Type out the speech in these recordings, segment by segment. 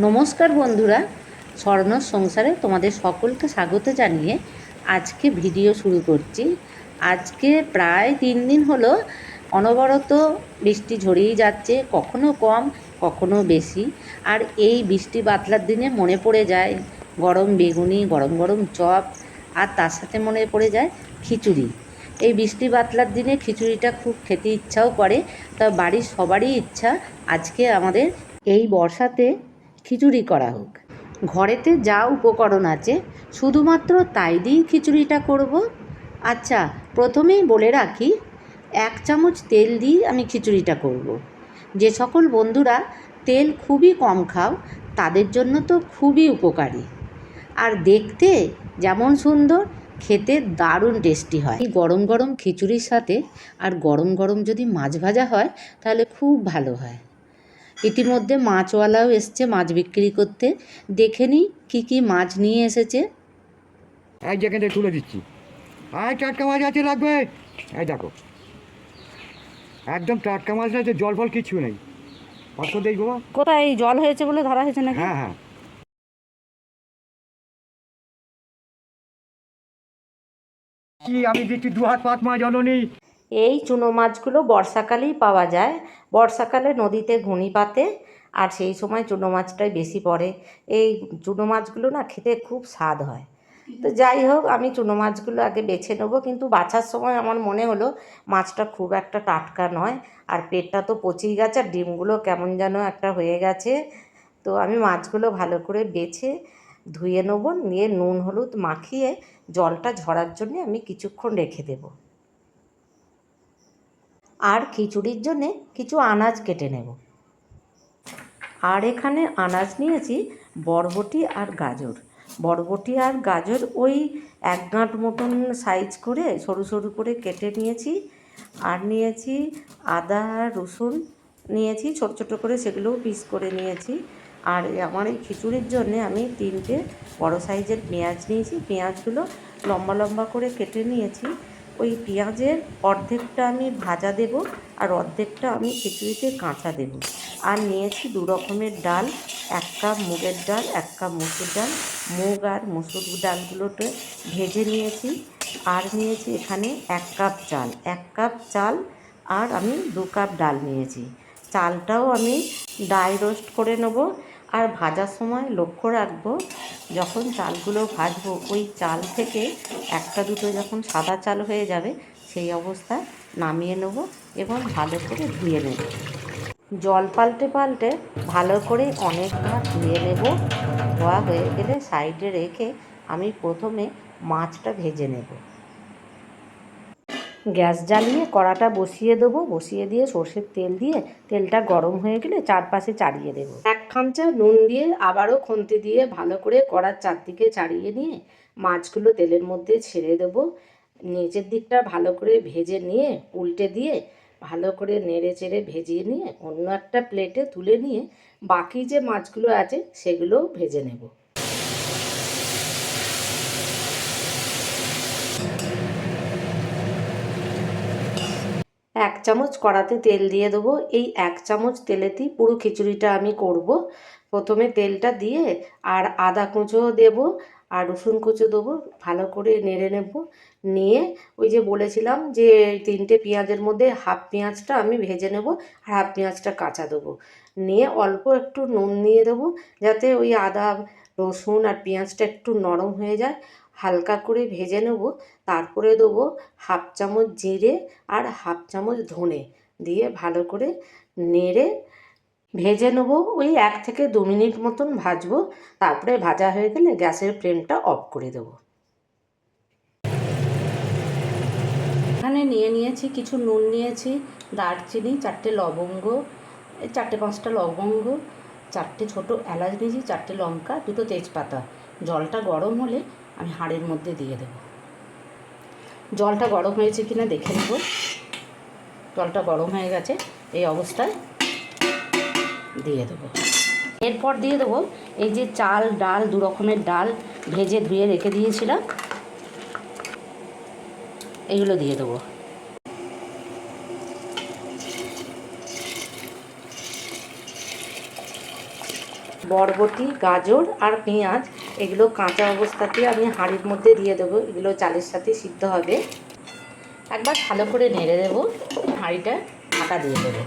নমস্কার বন্ধুরা, স্বর্ণ সংসারে তোমাদের সকলকে স্বাগত জানিয়ে আজকে ভিডিও শুরু করছি। আজকে প্রায় তিন দিন হলো অনবরত বৃষ্টি ঝরিয়ে যাচ্ছে, কখনো কম, কখনো বেশি। আর এই বৃষ্টি বাতলার দিনে মনে পড়ে যায় গরম বেগুনি, গরম গরম চপ, আর তার সাথে মনে পড়ে যায় খিচুড়ি। এই বৃষ্টি বাতলার দিনে খিচুড়িটা খুব খেতে ইচ্ছাও করে, তা বাড়ির সবারই ইচ্ছা আজকে আমাদের এই বর্ষাতে খিচুড়ি করা হোক। ঘরেতে যা উপকরণ আছে, শুধুমাত্র তাই দিয়েই খিচুড়িটা করব। আচ্ছা প্রথমেই বলে রাখি, এক চামচ তেল দিয়ে আমি খিচুড়িটা করব। যে সকল বন্ধুরা তেল খুবই কম খাও, তাদের জন্য তো খুবই উপকারী। আর দেখতে যেমন সুন্দর, খেতে দারুণ টেস্টি হয়। এই গরম গরম খিচুড়ির সাথে আর গরম গরম যদি মাছ ভাজা হয়, তাহলে খুব ভালো হয়। ইতিমধ্যে মাছওয়ালাও এসছে মাছ বিক্রি করতে। দেখে নিই কী কী মাছ নিয়ে এসেছে। এক জায়গাতে তুলে দিচ্ছি। আর টাটকা মাছ আছে লাগবে। এই দেখো। একদম টাটকা মাছ আছে জল ফল কিছু নেই। কত দেই বাবা কোথায় জল হয়েছে বলে ধরা হয়েছে নাকি? হ্যাঁ হ্যাঁ। কি আমি দেখছি দু হাত পাত মাছ জননি। এই চুনো মাছগুলো বর্ষাকালেই পাওয়া যায়। বর্ষাকালে নদীতে ঘুনি পাতে আর সেই সময় চুনো মাছটাই বেশি পড়ে। এই চুনো মাছগুলো না খেতে খুব স্বাদ হয়। তো যাই হোক, আমি চুনো মাছগুলো আগে বেছে নেব, কিন্তু বাছার সময় আমার মনে হলো মাছটা খুব একটা টাটকা নয়, আর পেটটা তো পচেই গেছে, আর ডিমগুলো কেমন যেন একটা হয়ে গেছে। তো আমি মাছগুলো ভালো করে বেছে ধুয়ে নেব, নিয়ে নুন, হলুদ মাখিয়ে জলটা ঝরার জন্যে আমি কিছুক্ষণ রেখে দেবো। আর খিচুড়ির জন্যে কিছু আনাজ কেটে নেব। আর এখানে আনাজ নিয়েছি বরবটি আর গাজর। বরবটি আর গাজর ওই এক গাঁট মতন সাইজ করে সরু সরু করে কেটে নিয়েছি। আর নিয়েছি আদা, রসুন নিয়েছি, ছোট ছোট করে সেগুলোও পিস করে নিয়েছি। আর আমার এই খিচুড়ির জন্যে আমি তিনটে বড় সাইজের পেঁয়াজ নিয়েছি। পেঁয়াজগুলো লম্বা লম্বা করে কেটে নিয়েছি। ওই পেঁয়াজের অর্ধেকটা আমি ভাজা দেব আর অর্ধেকটা আমি খিচুড়িতে কাঁচা দেব। আর নিয়েছি দু রকমের ডাল, এক কাপ মুগের ডাল, এক কাপ মুসুর ডাল, মুগ আর মুসুর ডালগুলোতে ভেজে নিয়েছি। আর নিয়েছি এখানে এক কাপ চাল, এক কাপ চাল আর আমি দু কাপ ডাল নিয়েছি। চালটাও আমি ডাই রোস্ট করে নেব। আর ভাজার সময় লক্ষ্য রাখব যখন চালগুলো ভাজবো, ওই চাল থেকে একটা দুটো যখন সাদা চাল হয়ে যাবে, সেই অবস্থায় নামিয়ে নেব এবং ভালো করে ধুয়ে নেব। জল পাল্টে পাল্টে ভালো করে অনেকটা ধুয়ে নেব। ধোয়া হয়ে গেলে সাইডে রেখে আমি প্রথমে মাছটা ভেজে নেব। গ্যাস জ্বালিয়ে কড়াটা বসিয়ে দেবো। বসিয়ে দিয়ে সর্ষের তেল দিয়ে তেলটা গরম হয়ে গেলে চারপাশে চাড়িয়ে দেবো। এক খামচা নুন দিয়ে আবারও খুন্তি দিয়ে ভালো করে কড়ার চারদিকে চাড়িয়ে নিয়ে মাছগুলো তেলের মধ্যে ছেড়ে দেবো। নিচের দিকটা ভালো করে ভেজে নিয়ে উল্টে দিয়ে ভালো করে নেড়ে চেড়ে ভেজিয়ে নিয়ে অন্য একটা প্লেটে তুলে নিয়ে বাকি যে মাছগুলো আছে সেগুলোও ভেজে নেব। এক চামচ কড়াতে তেল দিয়ে দেবো। এই এক চামচ তেলেতেই পুরো খিচুড়িটা আমি করব। প্রথমে তেলটা দিয়ে আর আদা কুঁচো দেব আর রসুন কুচো দেবো। ভালো করে নেড়ে নেব। নিয়ে ওই যে বলেছিলাম যে তিনটে পেঁয়াজের মধ্যে হাফ পেঁয়াজটা আমি ভেজে নেব আর হাফ পেঁয়াজটা কাঁচা দেবো। নিয়ে অল্প একটু নুন দিয়ে দেবো যাতে ওই আদা, রসুন আর পেঁয়াজটা একটু নরম হয়ে যায়। হালকা করে ভেজে নেব, তারপরে দেবো হাফ চামচ জিরে আর হাফ চামচ ধনে দিয়ে ভালো করে নেড়ে ভেজে নেব। ওই এক থেকে দু মিনিট মতন ভাজবো, তারপরে ভাজা হয়ে গেলে গ্যাসের ফ্লেমটা অফ করে দেবো। এখানে নিয়ে নিয়েছি কিছু নুন নিয়েছি, দারচিনি, চারটে লবঙ্গ চারটে পাঁচটা লবঙ্গ, চারটে ছোট এলাচ নিয়েছি, চারটে লঙ্কা, দুটো তেজপাতা। জলটা গরম হলে আমি হাড়ের মধ্যে দিয়ে দেবো। জলটা গরম হয়েছে কিনা দেখে নেব। জলটা গরম হয়ে গেছে, এই অবস্থায় দিয়ে দেবো। এরপর দিয়ে দেবো এই যে চাল, ডাল, দু রকমের ডাল ভেজে ধুয়ে রেখে দিয়েছিলাম। এগুলো দিয়ে দেবো। বরবটি, গাজর আর পেঁয়াজ এগুলো কাঁচা অবস্থাতে আমি হাঁড়ির মধ্যে দিয়ে দেবো। এগুলো চালের সাথে সিদ্ধ হবে। একবার ভালো করে নেড়ে দেবো। হাঁড়িটা ঢাকা দিয়ে দেবো।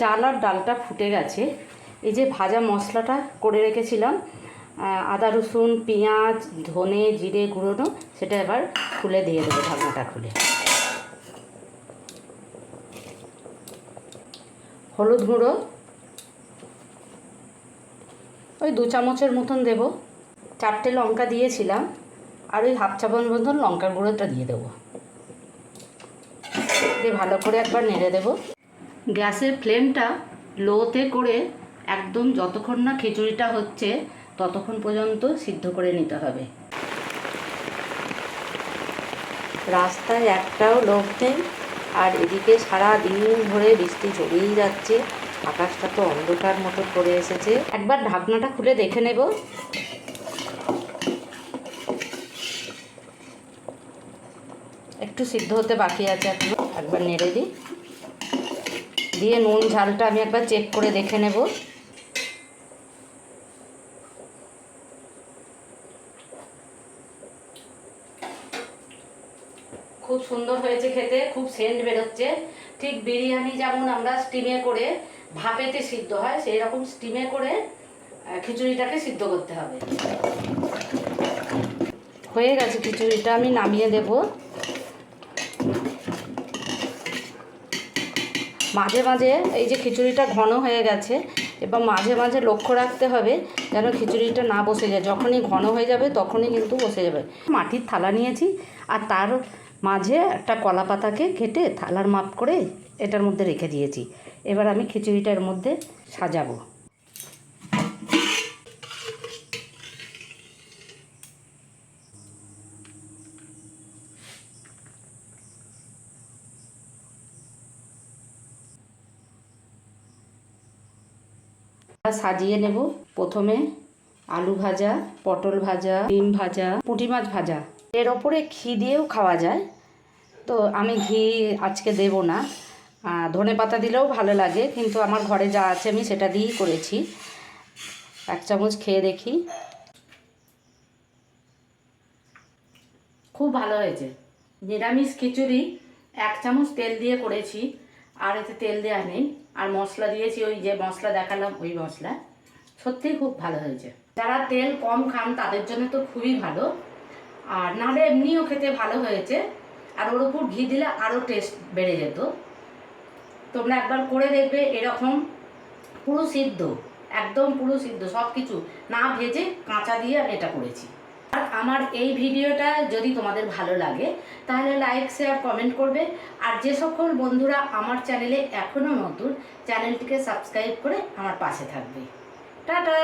চাল আর ডালটা ফুটে গেছে। এই যে ভাজা মশলাটা করে রেখেছিলাম আদা রসুন, পেঁয়াজ, ধনে, জিরে গুঁড়োনো, সেটা এবার খুলে দিয়ে দেবো ঢাকনাটা খুলে। হলুদ গুঁড়ো, ওই দু চামচের মতন দেব। চারটে লঙ্কা দিয়েছিলাম, আর ওই হাফ চামচ মতন লঙ্কার গুঁড়োটা দিয়ে দেবো। দিয়ে ভালো করে একবার নেড়ে দেব। গ্যাসের ফ্লেমটা লোতে করে একদম যতক্ষণ না খিচুড়িটা হচ্ছে, ততক্ষণ পর্যন্ত সিদ্ধ করে নিতে হবে। রাস্তায় একটাও লোক নেই, আর এদিকে সারা দিন ধরে বৃষ্টি চলেই যাচ্ছে, আকাশটা তো অন্ধকার মতো করে এসেছে। একবার ঢাকনাটা খুলে দেখে নেব। একটু সিদ্ধ হতে বাকি আছে এখনও। একবার নেড়ে দিই। দিয়ে নুন, ঝালটা আমি একবার চেক করে দেখে নেব। খুব সুন্দর হয়েছে খেতে, খুব সেন্ট বেরোচ্ছে। ঠিক বিরিয়ানি যেমন আমরা স্টিমে করে ভাপেতে সিদ্ধ হয় সেই রকম স্টিমে করে খিচুড়িটাকে সিদ্ধ করতে হবে। হয়ে গেছে খিচুড়িটা, আমি নামিয়ে দেব। মাঝে মাঝে এই যে খিচুড়িটা ঘন হয়ে গেছে এবং মাঝে মাঝে লক্ষ্য রাখতে হবে যেন খিচুড়িটা না বসে যায়। যখনই ঘন হয়ে যাবে তখনই কিন্তু বসে যাবে। মাটির থালা নিয়েছি আর তার মাঝে একটা কলা পাতাকে কেটে থালার মাপ করে এটার মধ্যে রেখে দিয়েছি। এবার আমি খিচুড়িটার মধ্যে সাজাবো। সাজিয়ে নেব। প্রথমে আলু ভাজা, পটল ভাজা, ডিম ভাজা, পুঁটি মাছ ভাজা। এর ওপরে ঘি দিয়েও খাওয়া যায়। তো আমি ঘি আজকে দেব না। ধনে পাতা দিলেও ভালো লাগে, কিন্তু আমার ঘরে যা আছে আমি সেটা দিয়েই করেছি। এক চামচ খেয়ে দেখি। খুব ভালো হয়েছে। নিরামিষ খিচুড়ি এক চামচ তেল দিয়ে করেছি, আর এতে তেল দেওয়া নেই। আর মশলা দিয়েছি, ওই যে মশলা দেখালাম, ওই মশলা। সত্যিই খুব ভালো হয়েছে। যারা তেল কম খান, তাদের জন্য তো খুবই ভালো। আর নাহলে এমনিও খেতে ভালো হয়েছে। আর ওর উপর ঘি দিলে আরও টেস্ট বেড়ে যেত। তোমরা একবার করে দেখবে, এরকম পুরো সিদ্ধ, একদম পুরো সিদ্ধ সব কিছু না ভেজে কাঁচা দিয়ে আমি এটা করেছি। আমার এই ভিডিওটা যদি তোমাদের ভালো লাগে, তাহলে লাইক শেয়ার কমেন্ট করবে। আর যে সকল বন্ধুরা আমার চ্যানেলে এখনও নতুন চ্যানেলটিকে সাবস্ক্রাইব করে আমার পাশে থাকবে। টাটা!